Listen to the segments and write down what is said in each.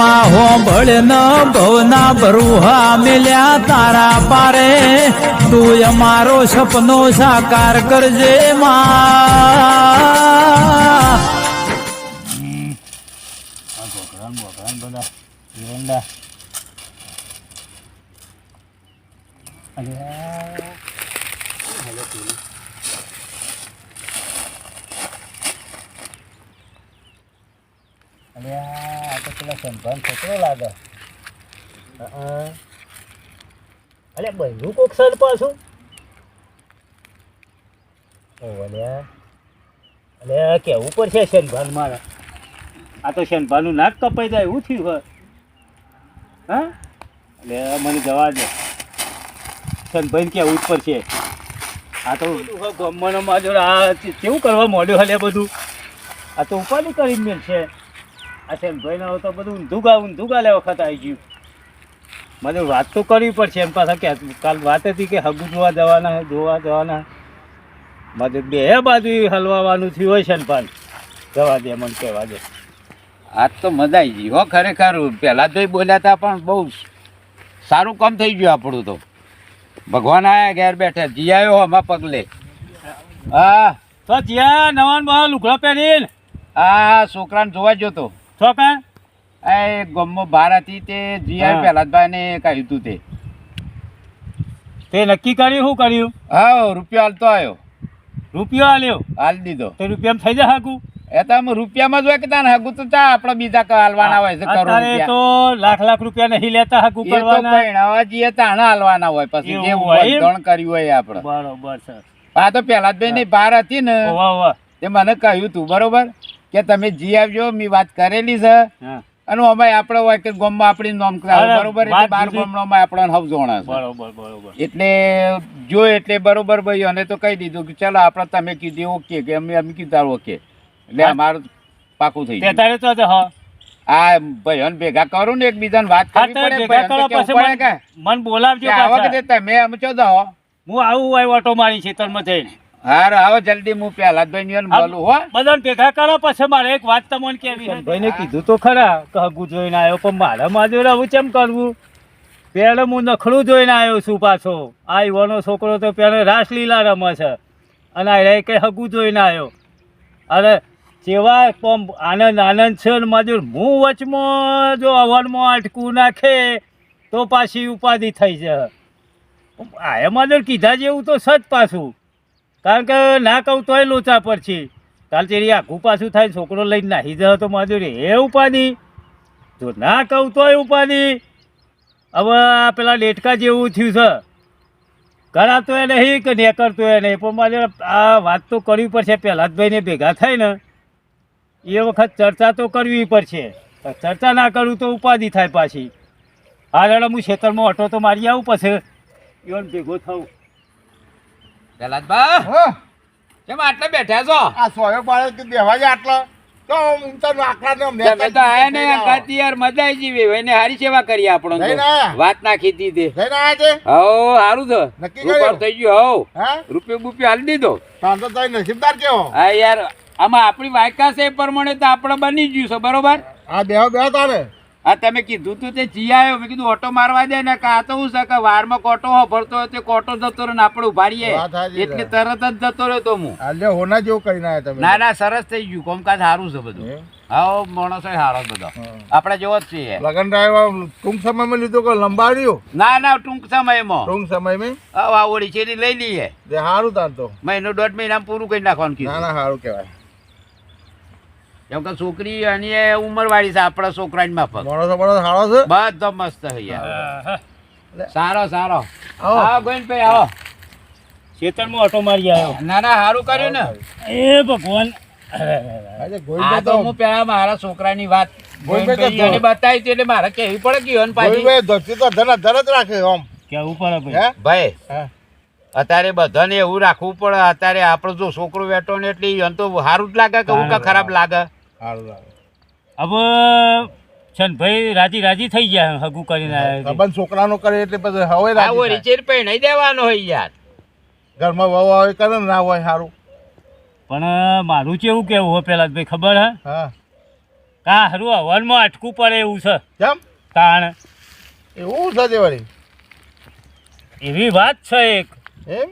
માં હોંભળ ન ભવના બરુહા મિલ્યા તારા પારે. તું અમારો સપનો સાકાર કરજે માં. ઘોઘરાન અરે અરે પેલા સંભાન છોકરો લાગે અરે બહેરું કોક સર પાછું ઓ અલ્યા અલે કેવું પડશે શનભાન મારે આ તો શનભાનું નાક કપાઈ જાય એવું થયું હોય હા એટલે મને જવા દે શનભાઈ કેવું જ પડશે આ તો ગમવાનો માજો આ કેવું કરવા મોડ્યું હાલે બધું આ તો ઉપાધિ કરી મેળ છે આ શનભાઈને તો બધું ઊંધુગા ઊંધુગા લે વખત આવી ગયું. મને વાત તો કરવી પડશે એમ પાછા કે કાલ વાત હતી કે હગુ જોવા જવાના જોવા જવાના. મારે બે બાજુ હલવાનું થયું હોય છે ને પણ જવા દે મને કહેવા દે. આજ તો મજા આવી ગઈ હો ખરેખર. પહેલાં તો બોલ્યા હતા પણ બહુ સારું કામ થઈ ગયું આપણું તો. ભગવાન આયા ઘેર બેઠા. જી આવ્યો હમા પગલે. હા. તો જીયા નવાન બહાર લુગડા પહેરીને. આ છોકરાને જોવા ગયો તો. છો કાં? એ ગમો બહાર હતી તે જી આવ્યો હા. પહેલાદભાઈને કહ્યું હતું તે. તે નક્કી કર્યું? શું કર્યું? હા રૂપિયો હાલતો આવ્યો રૂપિયો હાલ્યો હાલ દીધો. તે રૂપિયામાં થઈ જાય હાકું? એ તો અમે રૂપિયામાં જ હોય કે તાને હગું તો ચા આપણે બીજા હાલવાના હોય છે કરોડ રૂપિયા. તો લાખ લાખ રૂપિયા નહીં લેતા એ તો કરવાના. જઈએ તાણે હાલવાના હોય પછી જે? બંધણ કર્યું હોય એ આપણે. બરોબર સર. આ તો પહેલાદભાઈ ની બહાર હતી ને તે મને કહ્યું તું બરોબર? કે તમે જી આવજો મેં વાત કરેલી છે. અને અમે આપણે હોય કે ગામમાં આપણી નોમ કરાવે. બરોબર એટલે બાર. ગામડામાં આપણને હવ જોણા છે. બરોબર બરોબર. એટલે જો એટલે બરોબર ભાઈ અને તો કહી દીધું કે ચાલો આપણે તમે કીધું ઓકે કે અમે અમે કીધું ઓકે. એટલે અમારું પાકું થઈ ગયું. તારે તો હા. આ ભાઈઓને ભેગા કરું ને એકબીજાને વાત કરવી પડે કે મન- બોલાવજો કે આ વખતે તમે અમે ચો જાઓ હું આવું હોય ઓટો મારી ખેતરમાં જઈને. હાર આવો જલ્દી હું પહેલા જ ભાઈ બોલું હો. બધાને ભેગા કરો પછી મારે એક વાત તમને કેવી ભાઈને કીધું તો ખરા કે હગું જોઈને આવ્યો પણ મારે માજુ આવું કેમ કરવું? પેલે હું નખડું જોઈને આવ્યો છું પાછો. આ યુવાનો છોકરો તો પેલો રાસલીલા રમે છે. અને આ કઈ હગું જોઈને આવ્યો. અરે જેવા કોમ આનંદ આનંદ છે ને મજૂર હું વચમાં જો અવનમાં અટકું નાખે તો પાછી ઉપાધિ થઈ જાય. આ મજૂર કીધા જેવું તો સજ પાછું. કારણ કે ના કહું તોય લોચા પડશે. કાલ તેરી આખું પાછું થાય છોકરો લઈને નાહી જ તો માધુરી એ ઉપાધિ? જો ના કહું તોય ઉપાધિ? હવે આ પેલા લેટકા જેવું થયું છે. કરાતો એ નહીં કે નેકરતો એ નહીં, પણ મારે આ વાત તો કરવી પડશે. પહેલાં જ ભાઈને ભેગા થાય ને, એ વખત ચર્ચા તો કરવી પડશે. ચર્ચા ના કરું તો ઉપાધિ થાય પાછી. હાલ હું ખેતરમાં ઓટો તો મારી આવું પછી. એવન ભેગો થવું પહેલા કેમ આટલા બેઠા છો? આ સોયો પાડે બેહવા જાય આટલા. તો હું તો આકડા ને અમને તમે તો આયા ને કાતી યાર મજા આવી એને હારી સેવા કરી આપણો વાત નાખી દીધી. જઈને આયા છે? હો સારું છે. નક્કી રૂપાળ થઈ ગયો હો? રૂપિયો બુપિયો હાલી દીધો. તાર તો તારી નસીબદાર કેવો? હા યાર આમાં આપણી વાયકા છે એ પ્રમાણે તો આપણે બની ગયું છે બરોબર? આ બેહો બેહો તારે. હા તમે કીધું તું તે જી આવ્યો. મેં કીધું ઓટો મારવા દે ને કા તો શું શકે? વારમાં કોટો હો ભરતો તે કોટો જતો રહ્યો ને આપણે ઉભારીએ. એટલે તરત જ જતો રહ્યો તો હું. આ હોના જેવું કરી ના તમે. ના ના સરસ થઈ ગયું. કોમકાજ સારું છે બધું. હે? હા માણસો સારો બધો. આપણે જેવો જ છીએ. લગન ડ્રાઈવર ટૂંક સમયમાં લીધું કે લંબાડ્યો? ના ના ટૂંક સમયમાં. ટૂંક સમયમાં? હવે આ ઓળી છેડી લઈ લઈએ. સારું તાર તો. મહિનો દોઢ મહિના પૂરું કરી નાખવાનું ના કીધું. ના સારું કહેવાય. કેમ કે છોકરી અને એ ઉંમરવાળી છે આપણા છોકરાની માફક. માણસો માણસો સારો છે. બધો મસ્ત છે યાર. સારો સારો. આવો. ગોવિંદભાઈ આવો. ખેતરમાં ઓટો મારી આવ્યો. ના ના સારું કર્યું ને. એ ભગવાન. આ તો હું પેલા મારા છોકરાની વાત બતાવી એટલે મારે કેવી પડે ગયો પાછી. ધરતી તો ધન ધન જ રાખે આમ. કેવું પડે ભાઈ? ભાઈ અત્યારે બધાને એવું રાખવું પડે અત્યારે આપણો જો છોકરો વેટો ને એટલે તો સારું જ લાગે કે કે ખરાબ લાગે. સારું હવે છે ને ભાઈ રાજી રાજી થઈ ગયા હગું કરીને સંબંધ છોકરાનો કરે એટલે પછી હવે આવો. રીચેર પે નહીં દેવાનો હોય યાર. ઘરમાં વહુ આવે કરે ને ના હોય સારું પણ મારું કેવું કેવું હોય પેલા ભાઈ ખબર હે? હા. કા હારું હવનમાં અટકું પડે એવું છે. કેમ? તાણ. એવું છે તે વળી એવી વાત છે એક. એમ?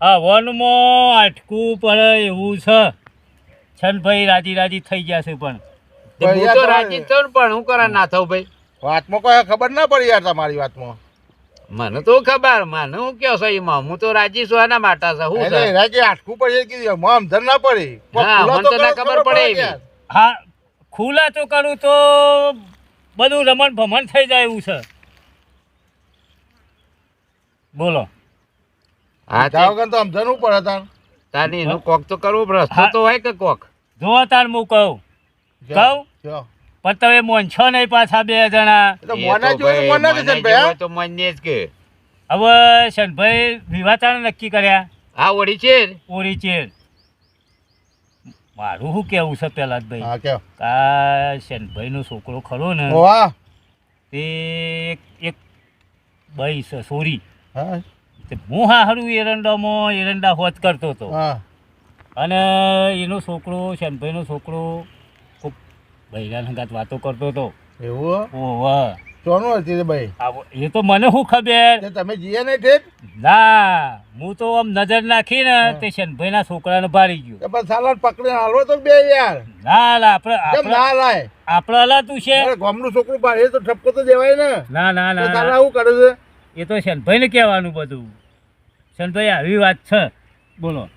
હવનમાં વનમાં અટકું પડે એવું છે. છનભાઈ રાજી રાજી થઈ ગયા છે પણ. હું તો રાજી ને પણ હું કરા ના થઉં ભાઈ? વાતમાં કોઈ ખબર ના પડી યાર તમારી વાતમાં. મને તો ખબર મને હું કયો છો એમાં? હું તો રાજી છું એના માટે છે હું છે? રાજી આટકું પડી કે મોમ ધર ના પડી. હા, મને તો ના ખબર પડે હા ખુલ્લા તો કરું તો બધું રમણ ભમણ થઈ જાય એવું છે. બોલો. હા તો તે તો સમજણવું પડે તાર તારી એનું કોક તો કરવું રસ્તો તો હોય કે કોક? જો તાર હું કહું. કહું? પણ તમે મોનછો નહીં પાછા બે જણા? તો મોના જ કે. હવે શનભાઈ વિવાચાણ નક્કી કર્યા? હા ઓળી ચેર? ને? ચેર. મારું શું કેવું છે પેલા જ ભાઈ? હા કેવો નો છોકરો ખરો ને? તે એક એક ભાઈ છે સોરી. હું. હા હારું એરંડામાં એરંડા હોત કરતો હતો હા. અને એનો છોકરો શનભાઈનો છોકરો ખૂબ બૈરા સંગાત વાતો કરતો હતો. એવું ઓહ સોનું હતી ભાઈ? એ તો મને શું ખબર? તમે જીએ નહીં ઠેઠ? ના હું તો આમ નજર નાખી ને તે શનભાઈના છોકરાને ભારી ગયો. પણ સાલા પકડીને હાલો તો બે યાર. ના ના આપણે ના લાય? આપણે હલાતું છે? અરે ગામનું છોકરું ભારે તો ઠપકો તો દેવાય ને. ના ના તો ના. સાલા ના. આવું કરે છે? એ તો શનભાઈને કહેવાનું બધું. શનભાઈ આવી વાત છે. બોલો.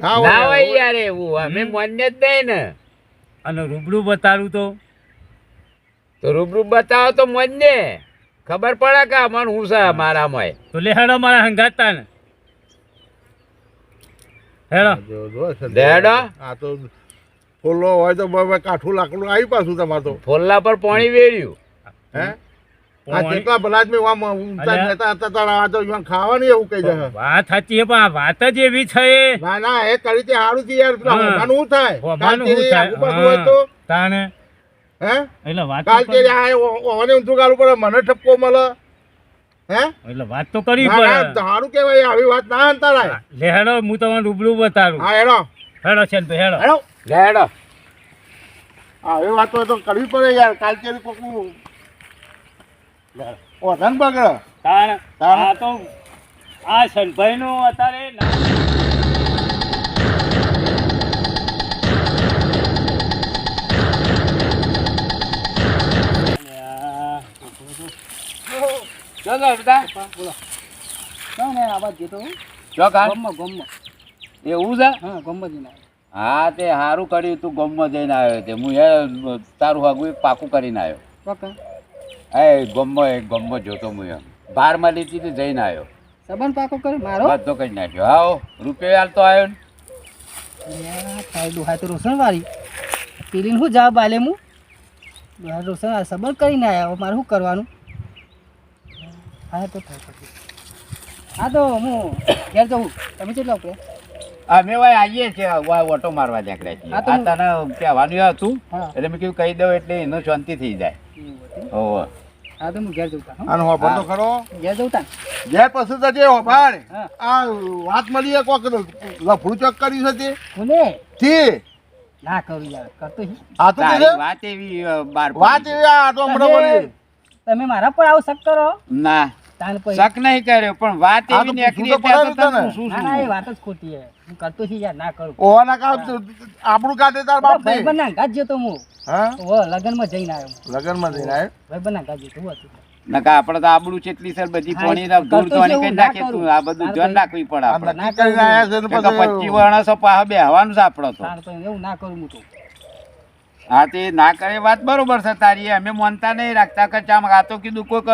ના હોય યાર એવું. અમે મોને જ નહીં ને. અને રૂબરૂ બતાડું તો? તો રૂબરૂ બતાવો તો મોને ખબર પડે કે અમારું હું છે મારામાં તો લે હેડો મારા હંગાતા ને. હેડો. જો જો છે. દેડો? આ તો ફોલો હોય તો કાઠું લાકડું આવી પાછું તમારે તો. ફોલ્લા પર પાણી વેર્યું. હે? આ કેટલા ભલા આમ ઊંચા નેતા હતા તારા આ તો ઈવન ખાવાની એવું કહી દે. વાત સાચી પણ આ વાત જ એવી છે ના ના એ કરી તે સારું છે યાર. હોમાનું શું થાય? હોમાનું કાલ શું તેરી આગુ પાછું હોય તો. હા, હે? એટલે વાત કાલ કરી- આ ઓને ઊંધું ગાલું પડે મને ઠપકો મળે. હે? એટલે વાત તો કરવી ના ના પડે સારું કહેવાય આવી વાત ના અંતરાય. લે હેડો હું તમને રૂબરૂ બતાડું. હા હેડો. હેડો છે હેડો. હેડો. લેડો આવી વાત તો કરવી પડે યાર. કાલ કે કોકનું ઓ ધન બગડે. તાણ તાણ. તો આ અત્યારે ના- છે? હા તે સારું કર્યું તું ગમમાં જઈને આવ્યો તે. હું તારું હગું પાકું કરીને આવ્યો. એ ગમો એ ગમો જોતો હું એમ. બારમાં લીધી હતી જઈને આવ્યો સબન પાકો કરે? મારો? બધો કરી નાખ્યો. આવો રૂપિયો હાલતો આવ્યો ને. તારી ડોહા તો રોશન વાળી પેલી શું જવાબ આલે હું ડોહા રોશન સબન કરીને આવ્યા મારે શું કરવાનું? હા તો થાય હા તો હું ઘેર જવું તમે કેટલા ઉપરે? અમે ભાઈ આવીએ છીએ ઓટો મારવા નીકળ્યા હા છીએ આ તને કહેવાનું હતું હા. એટલે મેં કીધું કહી દઉં એટલે એનો શાંતિ થઈ જાય. ઓહો હા. તો હું ઘેર જવું તા હો. તો ખરો. ઘેર જવું તા? જે પછી તો જે હોભાળ. હા. આ વાત મળી એક વખત. લફડું ચક કરી છે તે. કોને થી ના કરું યાર કરતો આ તો વાત એવી વાત એવી આ તો તમે તમે મારા પર આવો શક કરો? ના. તાન પછી શક નહીં કર્યો પણ વાત એવી નીકળી તો ત્યાં તો તને શું ના? ના એ વાત જ ખોટી હે હું કરતો છી યાર ના કરું. ઓના કા આપણું કાઢે તાર બાપ ભાઈ બના ગાજ જતો હું. હા? ઓ લગનમાં જઈને આવ્યો લગનમાં જઈને આવ્યો? ભાઈ બના ગાજ જતો હું હતું. નકા આપણે તો આબડું કેટલી સર બધી પોણી ના દૂર તો કઈ નાખે તું આ બધું ના નાખવી પડે આપણે. કરીને આવ્યા છે ને નકા પચીસ પછી વર્ણસો પાસે બેહવાનું છે આપણે તો. એવું ના કરું હું તો. હા તે ના કરે વાત બરોબર છે તારી અમે માનતા નહીં રાખતા કે ચામ આ તો કીધું કોઈક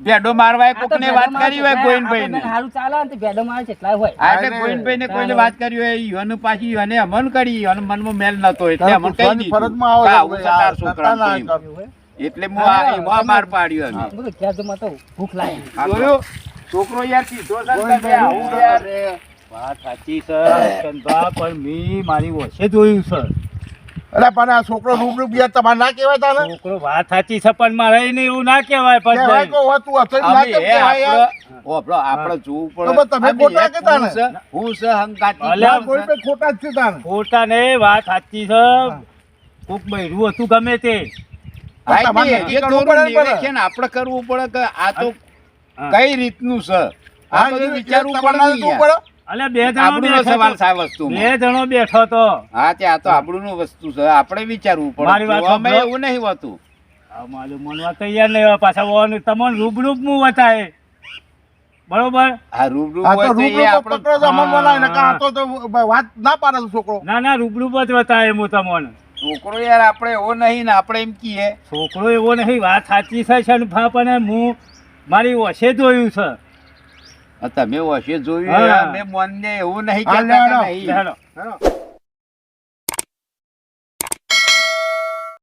ભેડો મારવા કોકને વાત કરી હોય ગોવિંદભાઈ ને આપણે ચાલે ને ભેડો મારે કેટલા હોય આ એટલે ગોવિંદભાઈ ને કોઈને વાત કરી હોય યોન પાછી યોને અમન કરી યોન મનમાં મેલ નતો એટલે અમન કઈ દીધું ફરજમાં આવો કે આવું છે ભાઈ, તાર આ છોકરાને ના કહ્યું. કર. એવું હોય. એટલે હું આ એમાં માર પાડ્યો અમે હું તો ભૂખ લાગી જોયું? છોકરો યાર યાર. વાત સાચી સર પણ મી મારી વોશે જોયું છે અરે પણ આ છોકરો રૂબરૂ ગયા તમારે ના કહેવાય તાને? છોકરો વાત સાચી છે પણ મારે નહીં એવું ના કહેવાય કહેવાય પછી કો હોતું? હશે ના કહેવાય યાર? આપણે- જોવું પડે. તો તમે ખોટા કે કહેતા હું છે, હું છે હંગાતી? કોઈ પે ખોટા જ છે તાને. ખોટા ને વાત સાચી છે. કોક બૈરું હતું ગમે તે. આપણે કરવું પડે કે આ તો કઈ રીતનું છે? આ બધું વિચારવું પડે. અલ્યા બે જણો સવાલ બે જણો બેઠો તો. હા તે આ તો આબરૂનું વસ્તુ છે. આપણે વિચારવું મારી વાત પડે એવું નહીં હોતું. મારું મનવા તૈયાર નહીં હોય. પાછા તમને રૂબરૂબ હું બતાવે બરોબર? આ રૂબરૂ આ હોય તો એ રૂબરૂ આપણે પકડો તો ને કાં વાત ના પાડે છોકરો. ના ના રૂબરૂપ જ વતાય હું તમને. છોકરો યાર આપણે એવો નહીં ને આપણે એમ કહીએ. છોકરો એવો નહીં વાત સાચી છે પણ હું મારી ઓછે જોયું છે. તમે વશે જોયું. મેં મનને એવું નહીં કહેતા. નહીં.